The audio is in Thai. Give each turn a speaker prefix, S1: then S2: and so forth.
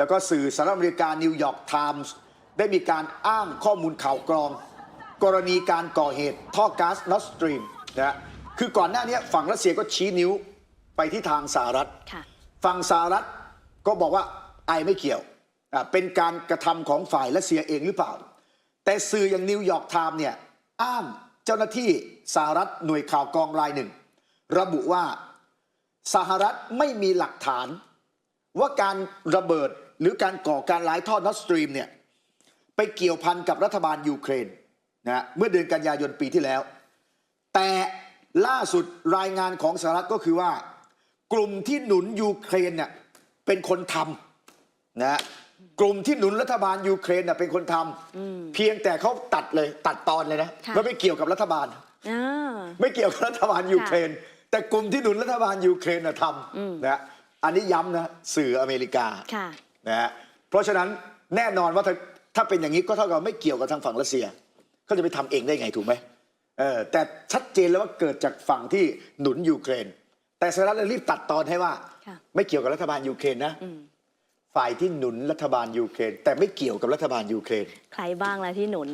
S1: แล้วก็สื่อสหรัฐอเมริกานิวยอร์กไทมส์ได้มีการอ้างข้อมูลข่าวกรอง กรณีการก่อเหตุท่อก๊าซนอสตรีมนะฮะคือก่อนหน้านี้ฝั่งรัสเซียก็ชี้นิ้วไปที่ทางสหรัฐ
S2: ค่ะ
S1: ฝั่งสหรัฐก็บอกว่าไอไม่เกี่ยวอะเป็นการกระทำของฝ่ายรัสเซียเองหรือเปล่า แต่สื่ออย่างนิวยอร์กไทม์เนี่ยอ้างเจ้าหน้าที่สหรัฐหน่วยข่าวกรองรายหนึ่ง ระบุว่าสหรัฐไม่มีหลักฐาน ว่าการระเบิดหรือการก่อการร้ายทอดนอสตรีมเนี่ยไปเกี่ยวพันกับรัฐบาลยูเครนนะฮะเมื่อเดือนกันยายนปีที่แล้ว แต่ล่าสุดรายงานของสหรัฐก็คือว่า กลุ่มที่หนุนยูเครนเนี่ยเป็นคนทำนะฮะกลุ่มที่หนุนรัฐบาลยูเครนน่ะเป็นคนทำเพียงแต่เขาตัดเลยตัดตอนเลยนะ
S2: ค่ะ
S1: มันไม่เกี่ยวกับรัฐบาล
S2: อ่า
S1: ไม่เกี่ยวกับรัฐบาลยูเครน แต่กลุ่มที่หนุนรัฐบาลยูเครนน่ะทำนะฮะ อันนี้ย้ำนะสื่ออเมริกา
S2: ค่ะ
S1: นะฮะเพราะฉะนั้นแน่นอนว่าถ้าถ้าเป็นอย่างนี้ก็เท่ากับไม่เกี่ยวกับทางฝั่งรัสเซียเขาจะไปทำเองได้ไงถูกไหมเออแต่ชัดเจนแล้วว่าเกิดจากฝั่งที่หนุนยูเครน แต่สหรัฐเลยรีบตัดตอนให้ว่า
S2: ค่ะ
S1: ไม่เกี่ยวกับรัฐบาลยูเครนนะฝ่ายที่หนุนรัฐบาลยูเครน แต่ไม่เกี่ยวกับรัฐบาลยูเครน
S2: ใครบ้างล่ะที่หนุน